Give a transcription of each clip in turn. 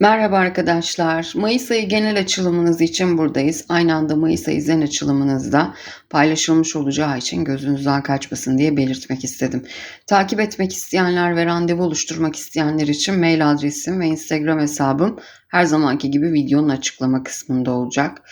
Merhaba arkadaşlar. Mayıs ayı genel açılımınız için buradayız. Aynı anda Mayıs ayı zen açılımınızda paylaşılmış olacağı için gözünüzden kaçmasın diye belirtmek istedim. Takip etmek isteyenler ve randevu oluşturmak isteyenler için mail adresim ve Instagram hesabım her zamanki gibi videonun açıklama kısmında olacak.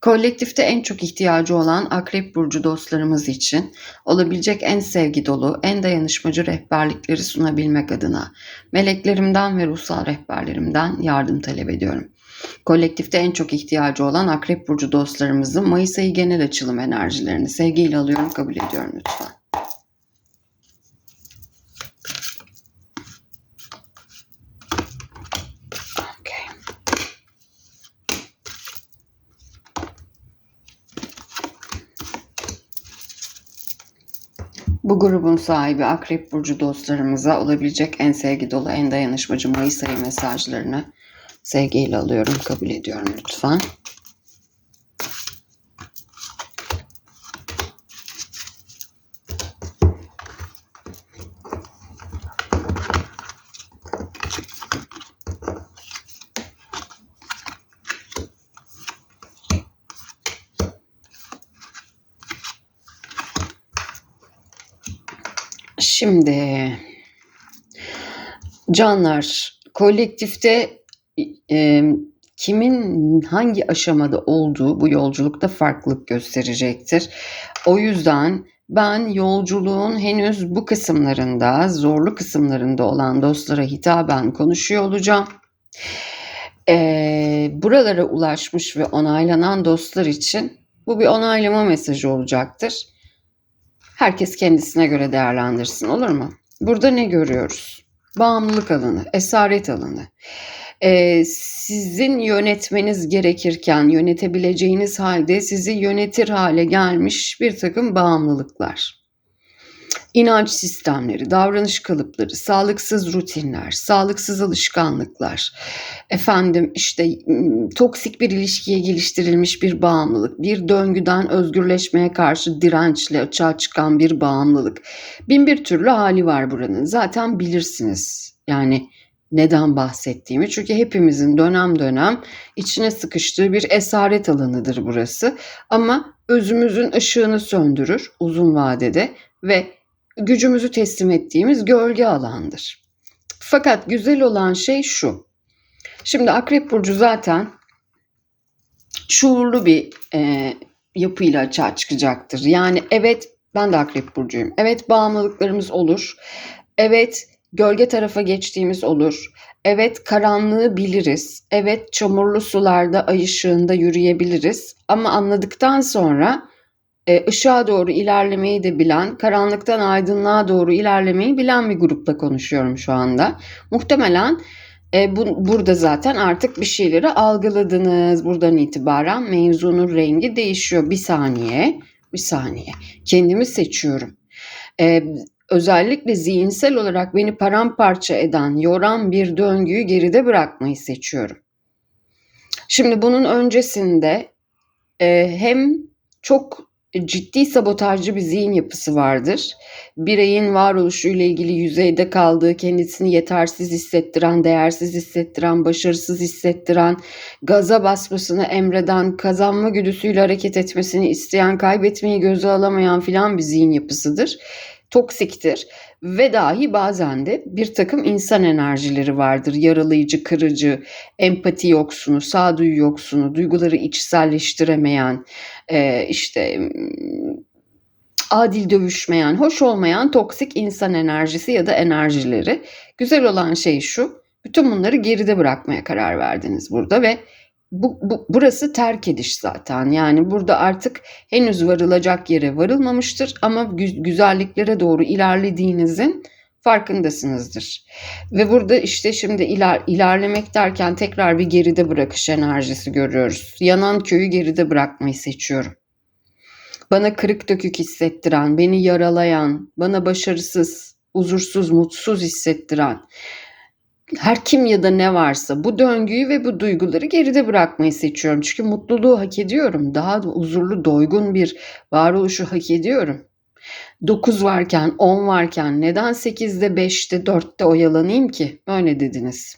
Kolektifte en çok ihtiyacı olan Akrep Burcu dostlarımız için olabilecek en sevgi dolu, en dayanışmacı rehberlikleri sunabilmek adına meleklerimden ve ruhsal rehberlerimden yardım talep ediyorum. Kolektifte en çok ihtiyacı olan Akrep Burcu dostlarımızın Mayıs ayı genel açılım enerjilerini sevgiyle alıyorum, kabul ediyorum lütfen. Bu grubun sahibi Akrep Burcu dostlarımıza olabilecek en sevgi dolu, en dayanışmacı Mayıs ayı mesajlarını sevgiyle alıyorum, kabul ediyorum lütfen. Şimdi canlar kolektifte e, kimin hangi aşamada olduğu bu yolculukta farklılık gösterecektir. O yüzden ben yolculuğun henüz bu kısımlarında, zorlu kısımlarında olan dostlara hitaben konuşuyor olacağım. E, buralara ulaşmış ve onaylanan dostlar için bu bir onaylama mesajı olacaktır. Herkes kendisine göre değerlendirsin olur mu? Burada ne görüyoruz? Bağımlılık alanı, esaret alanı. Ee, sizin yönetmeniz gerekirken yönetebileceğiniz halde sizi yönetir hale gelmiş bir takım bağımlılıklar. İnanç sistemleri, davranış kalıpları, sağlıksız rutinler, sağlıksız alışkanlıklar, efendim işte toksik bir ilişkiye geliştirilmiş bir bağımlılık, bir döngüden özgürleşmeye karşı dirençle açığa çıkan bir bağımlılık. Bin bir türlü hali var buranın. Zaten bilirsiniz. Yani neden bahsettiğimi. Çünkü hepimizin dönem dönem içine sıkıştığı bir esaret alanıdır burası. Ama özümüzün ışığını söndürür uzun vadede ve gücümüzü teslim ettiğimiz gölge alandır. Fakat güzel olan şey şu. Şimdi Akrep Burcu zaten şuurlu bir e, yapıyla açığa çıkacaktır. Yani evet ben de Akrep Burcu'yum. Evet bağımlılıklarımız olur. Evet gölge tarafa geçtiğimiz olur. Evet karanlığı biliriz. Evet çamurlu sularda ay ışığında yürüyebiliriz. Ama anladıktan sonra ışığa doğru ilerlemeyi de bilen, karanlıktan aydınlığa doğru ilerlemeyi bilen bir grupla konuşuyorum şu anda. Muhtemelen e, bu, burada zaten artık bir şeyleri algıladınız. Buradan itibaren mevzunun rengi değişiyor. Bir saniye, bir saniye. Kendimi seçiyorum. E, özellikle zihinsel olarak beni paramparça eden, yoran bir döngüyü geride bırakmayı seçiyorum. Şimdi bunun öncesinde e, hem çok ciddi sabotajcı bir zihin yapısı vardır. Bireyin varoluşuyla ilgili yüzeyde kaldığı, kendisini yetersiz hissettiren, değersiz hissettiren, başarısız hissettiren, gaza basmasını emreden, kazanma güdüsüyle hareket etmesini isteyen, kaybetmeyi göze alamayan filan bir zihin yapısıdır. Toksiktir ve dahi bazen de bir takım insan enerjileri vardır. Yaralayıcı, kırıcı, empati yoksunu, sağduyu yoksunu, duyguları içselleştiremeyen, e, işte adil dövüşmeyen, hoş olmayan toksik insan enerjisi ya da enerjileri. Güzel olan şey şu, bütün bunları geride bırakmaya karar verdiniz burada ve bu, bu, burası terk ediş zaten. Yani burada artık henüz varılacak yere varılmamıştır ama gü- güzelliklere doğru ilerlediğinizin farkındasınızdır. Ve burada işte şimdi iler, ilerlemek derken tekrar bir geride bırakış enerjisi görüyoruz. Yanan köyü geride bırakmayı seçiyorum. Bana kırık dökük hissettiren, beni yaralayan, bana başarısız, huzursuz, mutsuz hissettiren, her kim ya da ne varsa bu döngüyü ve bu duyguları geride bırakmayı seçiyorum. Çünkü mutluluğu hak ediyorum. Daha da huzurlu, doygun bir varoluşu hak ediyorum. 9 varken, 10 varken neden 8'de, 5'te, 4'te oyalanayım ki? Öyle dediniz.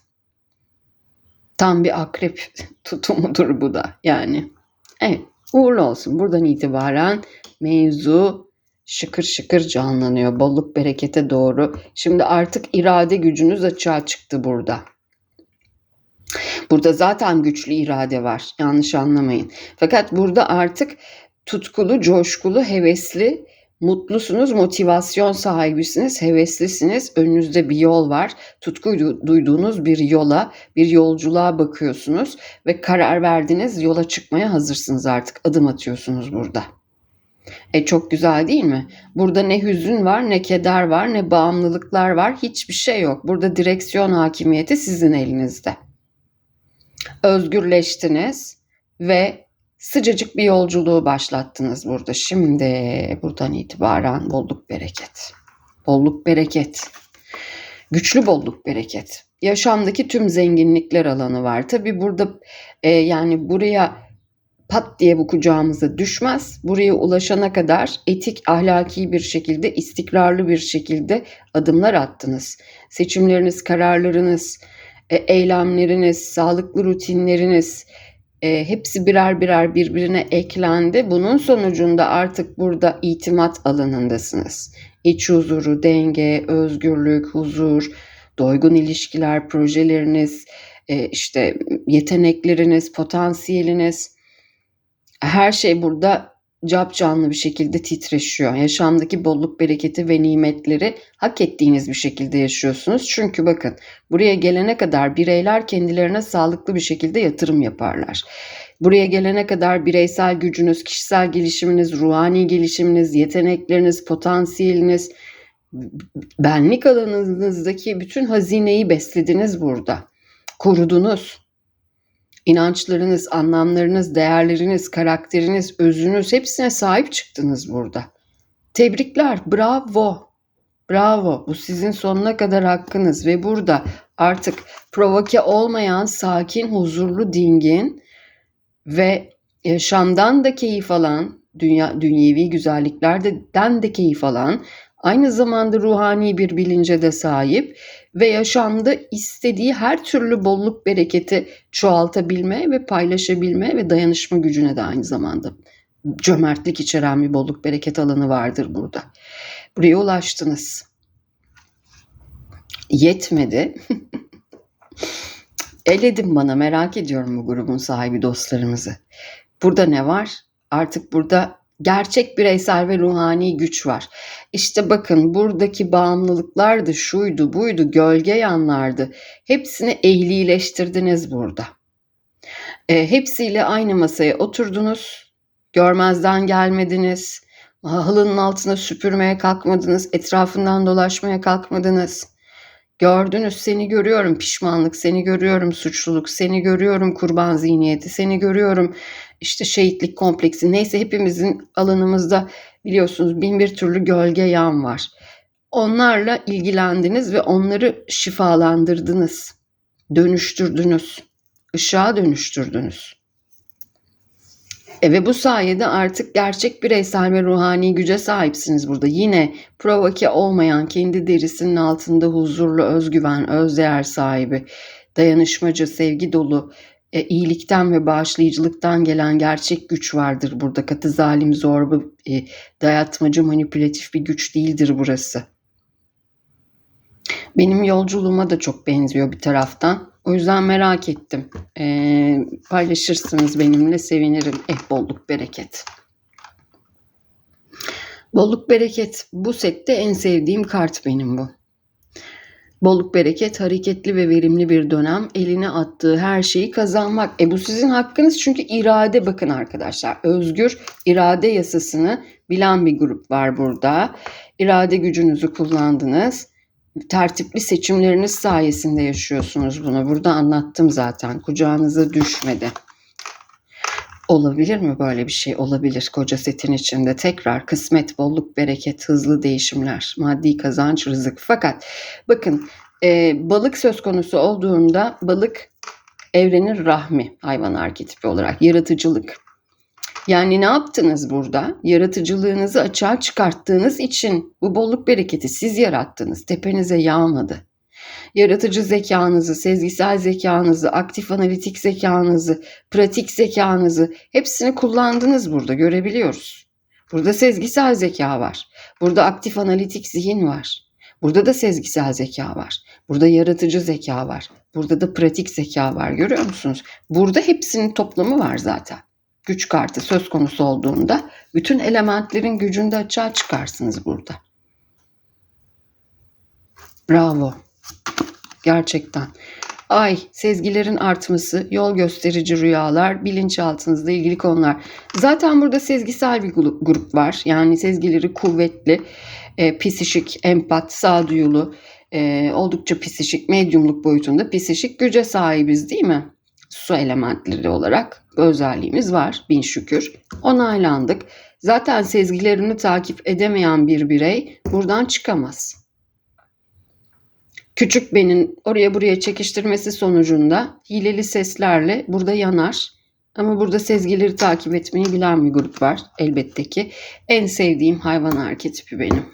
Tam bir akrep tutumudur bu da yani. Evet uğurlu olsun. Buradan itibaren mevzu şıkır şıkır canlanıyor. Bolluk berekete doğru. Şimdi artık irade gücünüz açığa çıktı burada. Burada zaten güçlü irade var. Yanlış anlamayın. Fakat burada artık tutkulu, coşkulu, hevesli, mutlusunuz, motivasyon sahibisiniz, heveslisiniz. Önünüzde bir yol var. Tutku du- duyduğunuz bir yola, bir yolculuğa bakıyorsunuz ve karar verdiniz, yola çıkmaya hazırsınız artık. Adım atıyorsunuz burada. E çok güzel değil mi? Burada ne hüzün var, ne keder var, ne bağımlılıklar var. Hiçbir şey yok. Burada direksiyon hakimiyeti sizin elinizde. Özgürleştiniz ve sıcacık bir yolculuğu başlattınız burada. Şimdi buradan itibaren bolluk bereket. Bolluk bereket. Güçlü bolluk bereket. Yaşamdaki tüm zenginlikler alanı var. Tabi burada e, yani buraya pat diye bu kucağımıza düşmez. Buraya ulaşana kadar etik, ahlaki bir şekilde, istikrarlı bir şekilde adımlar attınız. Seçimleriniz, kararlarınız, e, eylemleriniz, sağlıklı rutinleriniz e, hepsi birer birer birbirine eklendi. Bunun sonucunda artık burada itimat alanındasınız. İç huzuru, denge, özgürlük, huzur, doygun ilişkiler, projeleriniz, e, işte yetenekleriniz, potansiyeliniz her şey burada cap canlı bir şekilde titreşiyor. Yaşamdaki bolluk, bereketi ve nimetleri hak ettiğiniz bir şekilde yaşıyorsunuz. Çünkü bakın buraya gelene kadar bireyler kendilerine sağlıklı bir şekilde yatırım yaparlar. Buraya gelene kadar bireysel gücünüz, kişisel gelişiminiz, ruhani gelişiminiz, yetenekleriniz, potansiyeliniz, benlik alanınızdaki bütün hazineyi beslediniz burada. Korudunuz inançlarınız, anlamlarınız, değerleriniz, karakteriniz, özünüz hepsine sahip çıktınız burada. Tebrikler, bravo. Bravo. Bu sizin sonuna kadar hakkınız ve burada artık provoke olmayan, sakin, huzurlu, dingin ve yaşamdan da keyif alan, dünya dünyevi güzelliklerden de keyif alan, aynı zamanda ruhani bir bilince de sahip ve yaşamda istediği her türlü bolluk bereketi çoğaltabilme ve paylaşabilme ve dayanışma gücüne de aynı zamanda cömertlik içeren bir bolluk bereket alanı vardır burada. Buraya ulaştınız. Yetmedi. Eledim bana merak ediyorum bu grubun sahibi dostlarımızı. Burada ne var? Artık burada gerçek bireysel ve ruhani güç var. İşte bakın buradaki bağımlılıklar da şuydu buydu gölge yanlardı. Hepsini ehlileştirdiniz burada. E, hepsiyle aynı masaya oturdunuz. Görmezden gelmediniz. Halının altına süpürmeye kalkmadınız. Etrafından dolaşmaya kalkmadınız. Gördünüz seni görüyorum pişmanlık, seni görüyorum suçluluk, seni görüyorum kurban zihniyeti, seni görüyorum işte şehitlik kompleksi neyse hepimizin alanımızda biliyorsunuz bin bir türlü gölge yan var. Onlarla ilgilendiniz ve onları şifalandırdınız. Dönüştürdünüz. Işığa dönüştürdünüz. E ve bu sayede artık gerçek bireysel ve ruhani güce sahipsiniz burada. Yine provoke olmayan, kendi derisinin altında huzurlu, özgüven, özdeğer sahibi, dayanışmacı, sevgi dolu, e, iyilikten ve bağışlayıcılıktan gelen gerçek güç vardır burada. Katı, zalim, zorba, e, dayatmacı, manipülatif bir güç değildir burası. Benim yolculuğuma da çok benziyor bir taraftan. O yüzden merak ettim. Ee, paylaşırsınız benimle sevinirim. Eh bolluk bereket. Bolluk bereket. Bu sette en sevdiğim kart benim bu. Bolluk bereket, hareketli ve verimli bir dönem. Eline attığı her şeyi kazanmak. E bu sizin hakkınız çünkü irade bakın arkadaşlar. Özgür irade yasasını bilen bir grup var burada. İrade gücünüzü kullandınız tertipli seçimleriniz sayesinde yaşıyorsunuz bunu. Burada anlattım zaten. Kucağınıza düşmedi. Olabilir mi böyle bir şey? Olabilir koca setin içinde. Tekrar kısmet, bolluk, bereket, hızlı değişimler, maddi kazanç, rızık. Fakat bakın e, balık söz konusu olduğunda balık evrenin rahmi hayvan arketipi olarak yaratıcılık. Yani ne yaptınız burada? Yaratıcılığınızı açığa çıkarttığınız için bu bolluk bereketi siz yarattınız. Tepenize yağmadı. Yaratıcı zekanızı, sezgisel zekanızı, aktif analitik zekanızı, pratik zekanızı hepsini kullandınız burada görebiliyoruz. Burada sezgisel zeka var. Burada aktif analitik zihin var. Burada da sezgisel zeka var. Burada yaratıcı zeka var. Burada da pratik zeka var. Görüyor musunuz? Burada hepsinin toplamı var zaten. Güç kartı söz konusu olduğunda bütün elementlerin gücünü de açığa çıkarsınız burada. Bravo. Gerçekten. Ay, sezgilerin artması, yol gösterici rüyalar, bilinçaltınızla ilgili konular. Zaten burada sezgisel bir gru- grup var. Yani sezgileri kuvvetli, e, psişik, empat, sağduyulu, e, oldukça psişik, medyumluk boyutunda psişik güce sahibiz değil mi? Su elementleri olarak bu özelliğimiz var bin şükür. Onaylandık. Zaten sezgilerini takip edemeyen bir birey buradan çıkamaz küçük benin oraya buraya çekiştirmesi sonucunda hileli seslerle burada yanar. Ama burada sezgileri takip etmeyi bilen bir grup var elbette ki. En sevdiğim hayvan arketipi benim.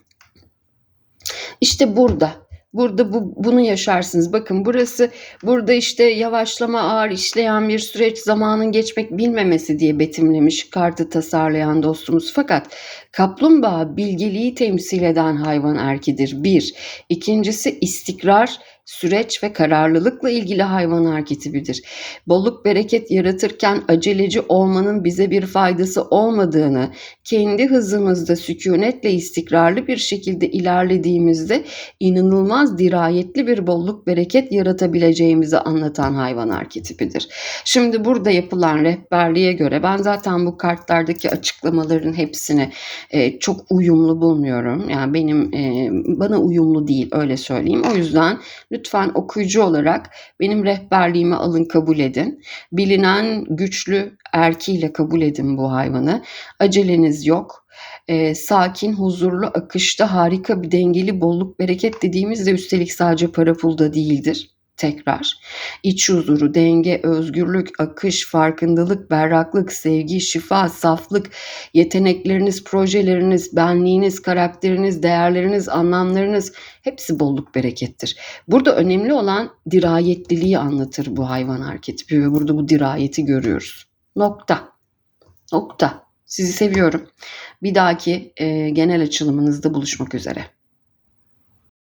İşte burada. Burada bu, bunu yaşarsınız. Bakın burası burada işte yavaşlama ağır işleyen bir süreç zamanın geçmek bilmemesi diye betimlemiş kartı tasarlayan dostumuz. Fakat kaplumbağa bilgeliği temsil eden hayvan erkidir. Bir. İkincisi istikrar, süreç ve kararlılıkla ilgili hayvan arketipidir. Bolluk bereket yaratırken aceleci olmanın bize bir faydası olmadığını, kendi hızımızda sükunetle istikrarlı bir şekilde ilerlediğimizde inanılmaz dirayetli bir bolluk bereket yaratabileceğimizi anlatan hayvan arketipidir. Şimdi burada yapılan rehberliğe göre ben zaten bu kartlardaki açıklamaların hepsini e, çok uyumlu bulmuyorum. Yani benim e, bana uyumlu değil öyle söyleyeyim. O yüzden lütfen okuyucu olarak benim rehberliğimi alın kabul edin. Bilinen güçlü erkiyle kabul edin bu hayvanı. Aceleniz yok. Ee, sakin, huzurlu, akışta harika bir dengeli bolluk, bereket dediğimizde üstelik sadece para pulda değildir. Tekrar. İç huzuru, denge, özgürlük, akış, farkındalık, berraklık, sevgi, şifa, saflık, yetenekleriniz, projeleriniz, benliğiniz, karakteriniz, değerleriniz, anlamlarınız hepsi bolluk berekettir. Burada önemli olan dirayetliliği anlatır bu hayvan arketipi ve burada bu dirayeti görüyoruz. Nokta. Nokta. Sizi seviyorum. Bir dahaki e, genel açılımınızda buluşmak üzere.